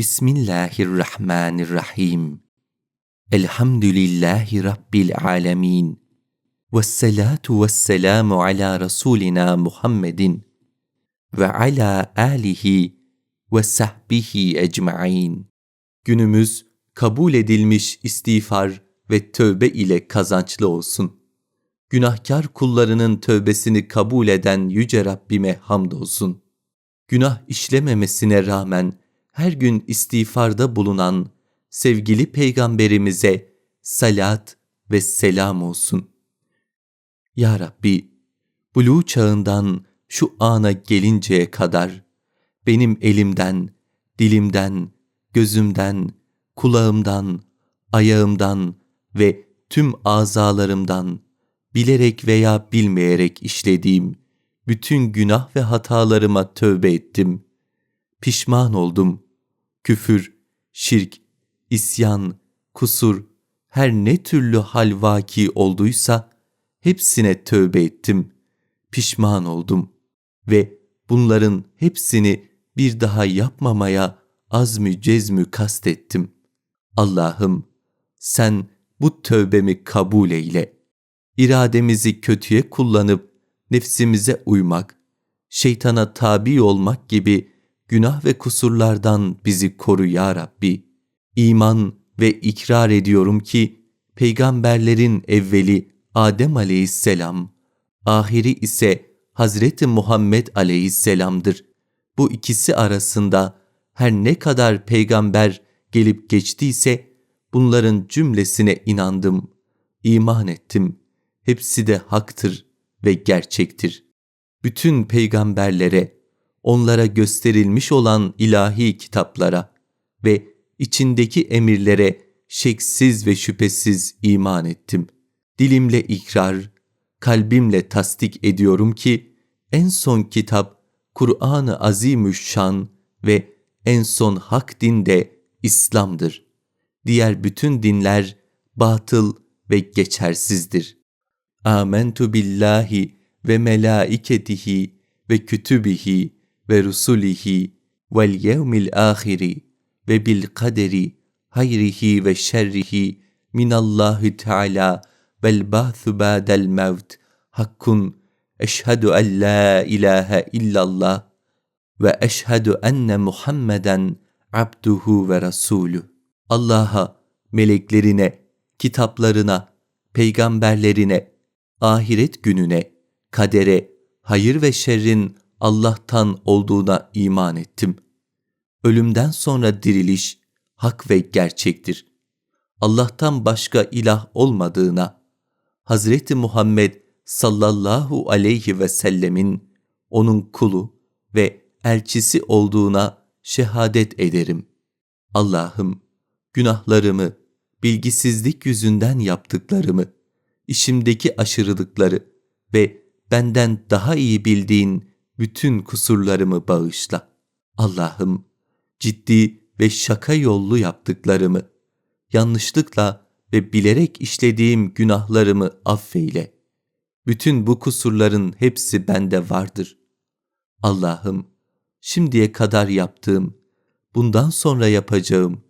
Bismillahirrahmanirrahim. Elhamdülillahi Rabbil alemin. Vessalatu vesselamu ala Resulina Muhammedin ve ala alihi ve sahbihi ecmain. Günümüz kabul edilmiş istiğfar ve tövbe ile kazançlı olsun. Günahkar kullarının tövbesini kabul eden Yüce Rabbime hamdolsun. Günah işlememesine rağmen her gün istiğfarda bulunan sevgili peygamberimize salat ve selam olsun. Ya Rabbi, buluğ çağından şu ana gelinceye kadar benim elimden, dilimden, gözümden, kulağımdan, ayağımdan ve tüm azalarımdan bilerek veya bilmeyerek işlediğim bütün günah ve hatalarıma tövbe ettim. Pişman oldum. Küfür, şirk, isyan, kusur, her ne türlü hal vaki olduysa hepsine tövbe ettim. Pişman oldum ve bunların hepsini bir daha yapmamaya azmü cezmü kastettim. Allah'ım sen bu tövbemi kabul eyle. İrademizi kötüye kullanıp nefsimize uymak, şeytana tabi olmak gibi günah ve kusurlardan bizi koru ya Rabbi. İman ve ikrar ediyorum ki peygamberlerin evveli Adem aleyhisselam, ahiri ise Hazreti Muhammed aleyhisselamdır. Bu ikisi arasında her ne kadar peygamber gelip geçtiyse bunların cümlesine inandım, iman ettim. Hepsi de haktır ve gerçektir. Bütün peygamberlere, onlara gösterilmiş olan ilahi kitaplara ve içindeki emirlere şeksiz ve şüphesiz iman ettim. Dilimle ikrar, kalbimle tasdik ediyorum ki en son kitap Kur'an-ı Azimüşşan ve en son hak din de İslam'dır. Diğer bütün dinler batıl ve geçersizdir. Amentu billahi ve melaiketihi ve kütübihi ve rusulihi vel yevmil ahiri ve bil kaderi hayrihi ve şerrihi minallahi teala vel ba'thu ba'del mevt hakkun eşhedü en la ilahe illallah ve eşhedü enne Muhammeden abduhu ve rasulü. Allah'a, meleklerine, kitaplarına, peygamberlerine, ahiret gününe, kadere, hayır ve şerrin Allah'tan olduğuna iman ettim. Ölümden sonra diriliş hak ve gerçektir. Allah'tan başka ilah olmadığına, Hazreti Muhammed sallallahu aleyhi ve sellemin onun kulu ve elçisi olduğuna şehadet ederim. Allah'ım günahlarımı, bilgisizlik yüzünden yaptıklarımı, işimdeki aşırılıkları ve benden daha iyi bildiğin bütün kusurlarımı bağışla. Allah'ım ciddi ve şaka yollu yaptıklarımı, yanlışlıkla ve bilerek işlediğim günahlarımı affeyle. Bütün bu kusurların hepsi bende vardır. Allah'ım şimdiye kadar yaptığım, bundan sonra yapacağım,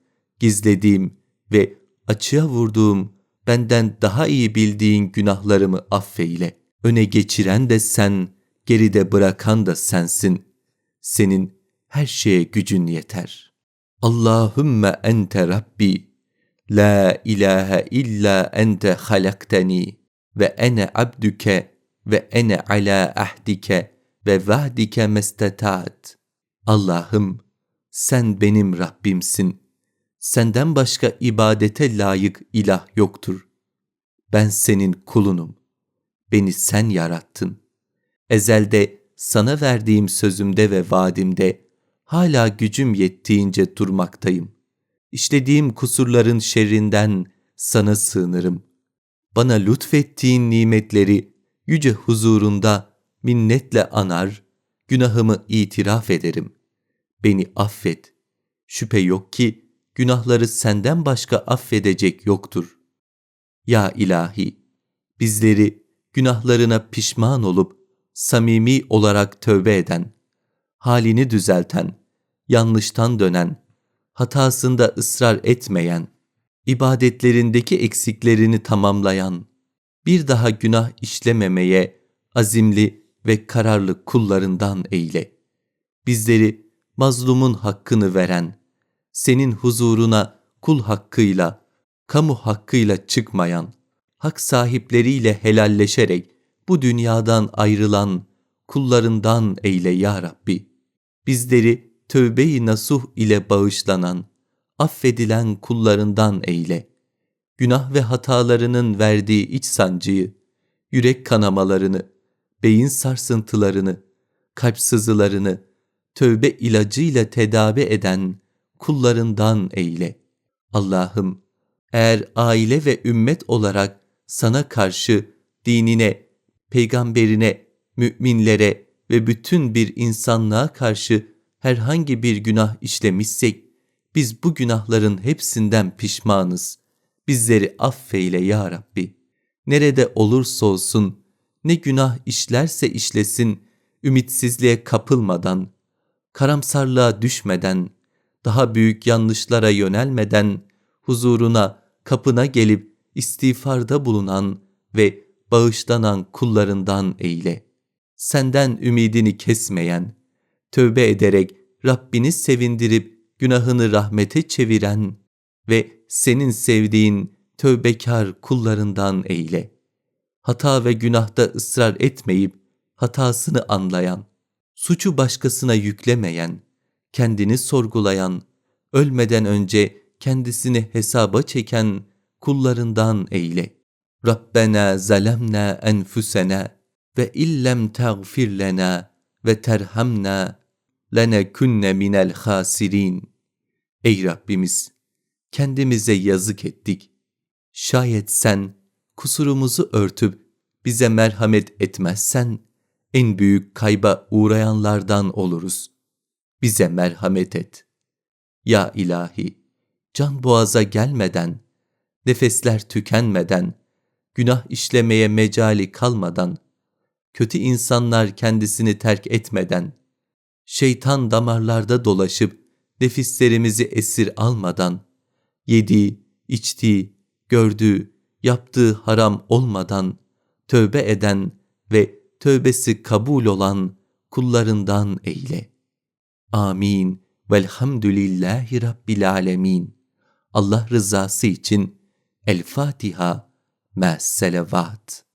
gizlediğim ve açığa vurduğum, benden daha iyi bildiğin günahlarımı affeyle. Öne geçiren de sen, geride bırakan da sensin. Senin her şeye gücün yeter. Allahümme ente Rabbi, la ilahe illa ente halakteni ve ene abdüke ve ene ala ahdike ve vahdike mestetaat. Allah'ım sen benim Rabbimsin. Senden başka ibadete layık ilah yoktur. Ben senin kulunum. Beni sen yarattın. Ezelde sana verdiğim sözümde ve vaadimde hala gücüm yettiğince durmaktayım. İşlediğim kusurların şerrinden sana sığınırım. Bana lütfettiğin nimetleri yüce huzurunda minnetle anar, günahımı itiraf ederim. Beni affet. Şüphe yok ki günahları senden başka affedecek yoktur. Ya ilahi, bizleri günahlarına pişman olup samimi olarak tövbe eden, halini düzelten, yanlıştan dönen, hatasında ısrar etmeyen, ibadetlerindeki eksiklerini tamamlayan, bir daha günah işlememeye azimli ve kararlı kullarından eyle. Bizleri mazlumun hakkını veren, senin huzuruna kul hakkıyla, kamu hakkıyla çıkmayan, hak sahipleriyle helalleşerek bu dünyadan ayrılan kullarından eyle ya Rabbi. Bizleri tövbe-i nasuh ile bağışlanan, affedilen kullarından eyle. Günah ve hatalarının verdiği iç sancıyı, yürek kanamalarını, beyin sarsıntılarını, kalp sızılarını tövbe ilacıyla tedavi eden kullarından eyle. Allah'ım eğer aile ve ümmet olarak sana karşı dinine, peygamberine, müminlere ve bütün bir insanlığa karşı herhangi bir günah işlemişsek, biz bu günahların hepsinden pişmanız. Bizleri affeyle ya Rabbi. Nerede olursa olsun, ne günah işlerse işlesin, ümitsizliğe kapılmadan, karamsarlığa düşmeden, daha büyük yanlışlara yönelmeden, huzuruna, kapına gelip istiğfarda bulunan ve bağışlanan kullarından eyle. Senden ümidini kesmeyen, tövbe ederek Rabbini sevindirip günahını rahmete çeviren ve senin sevdiğin tövbekar kullarından eyle. Hata ve günahta ısrar etmeyip hatasını anlayan, suçu başkasına yüklemeyen, kendini sorgulayan, ölmeden önce kendisini hesaba çeken kullarından eyle. Rabbena zalemna enfusena ve illem tagfir lena ve terhamna lenekunne minel hasirin. Ey Rabbimiz! Kendimize yazık ettik. Şayet sen kusurumuzu örtüp bize merhamet etmezsen, en büyük kayba uğrayanlardan oluruz. Bize merhamet et. Ya ilahi, can boğaza gelmeden, nefesler tükenmeden, günah işlemeye mecali kalmadan, kötü insanlar kendisini terk etmeden, şeytan damarlarda dolaşıp nefislerimizi esir almadan, yediği, içtiği, gördüğü, yaptığı haram olmadan, tövbe eden ve tövbesi kabul olan kullarından eyle. Amin. Velhamdülillahi Rabbil alemin. Allah rızası için El Fatiha. Selavat.